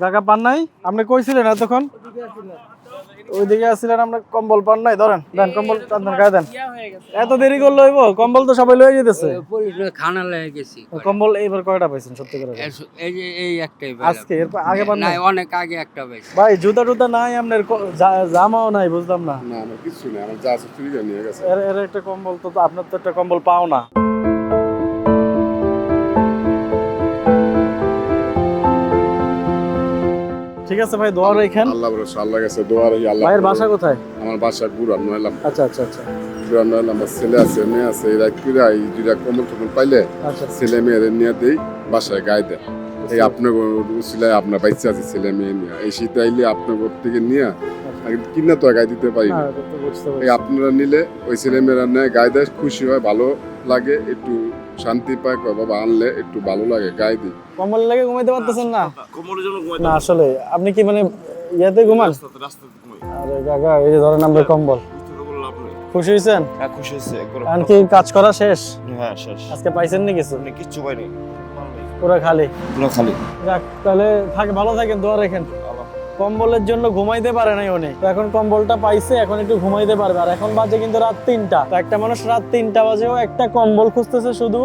জায়গা পান নাই? আপনি কইছিলেন এতক্ষণ? ওইদিকে আসছিলেন আমরা কম্বল পান নাই ধরেন। দেন কম্বল টান গায়ে দেন। এত দেরি করলে হইব? কম্বল তো সবাই লয়ে যেতেছে খানা লেগে গেছি। কম্বল এইবার কয়টা পাইছেন সত্যি করে এই যে এই একটাই আজকে এরপর আগে পান নাই? অনেক আগে একটা পাইছি। ভাই জুতা টুতা নাই আপনার জামাও নাই বুঝলাম না। না কিছু নেই আমার যা আছে চুরি নিয়ে গেছে। এর এর একটা কম্বল তো আপনার তো একটা কম্বল পাও না। ঠিক আছে ভাই দোয়া রেখেন আল্লাহ ভরসা আল্লাহ গেছে দোয়ার এই আল্লাহ ভাইয়ের বাসা কোথায়? আমার বাসা গুড়া নয়লাম আচ্ছা আচ্ছা আচ্ছা। গুড়া নয়লাম ছেলে আছে মেয়ে আছে এরা কিরা এই দুইটা কমল টমল পাইলে আচ্ছা। ছেলে মেয়েদের নিয়ে দেই বাসায় গায়ে দেয় এই আপনার ছেলে আপনার বাইচে আছে ছেলে মেয়ে নিয়ে। এই শীত আইলে আপনার ঘর থেকে নিয়ে কিনা তো গায়ে দিতে পারি বুঝতে এই আপনারা নিলে ওই ছেলে মেয়েরা নেয় গায়ে দেয় খুশি হয় ভালো লাগে একটু শান্তি পায় কয় বাবা আনলে একটু ভালো লাগে গায়ে দিই। কম্বল লেগে ঘুমাইতে পারতেছেন না? কোমরের জন্য ঘুমাইতে না আসলে আপনি কি মানে ইয়াতে ঘুমান? রাস্তাতে রাস্তাতে ঘুমাই। আরে কাকা এই যে ধরেন আমরা কম্বল। বললাম আপনি খুশি হয়েছেন? হ্যাঁ খুশি হয়েছে একবার কি কাজ করা শেষ? হ্যাঁ শেষ। আজকে পাইছেন নি কিছু? আপনি কিচ্ছু পাইনি। পুরো খালি। পুরো খালি। যাক তাহলে থাকে ভালো থাকেন দোয়া রাখেন। কম্বলের জন্য ঘুমাইতে পারে নাই উনি। তো এখন কম্বলটা পাইছে, এখন একটু ঘুমাইতে পারবে। আর এখন বাজে কিন্তু রাত তিনটা। তো একটা মানুষ রাত তিনটা বাজেও একটা কম্বল খুঁজতেছে শুধু।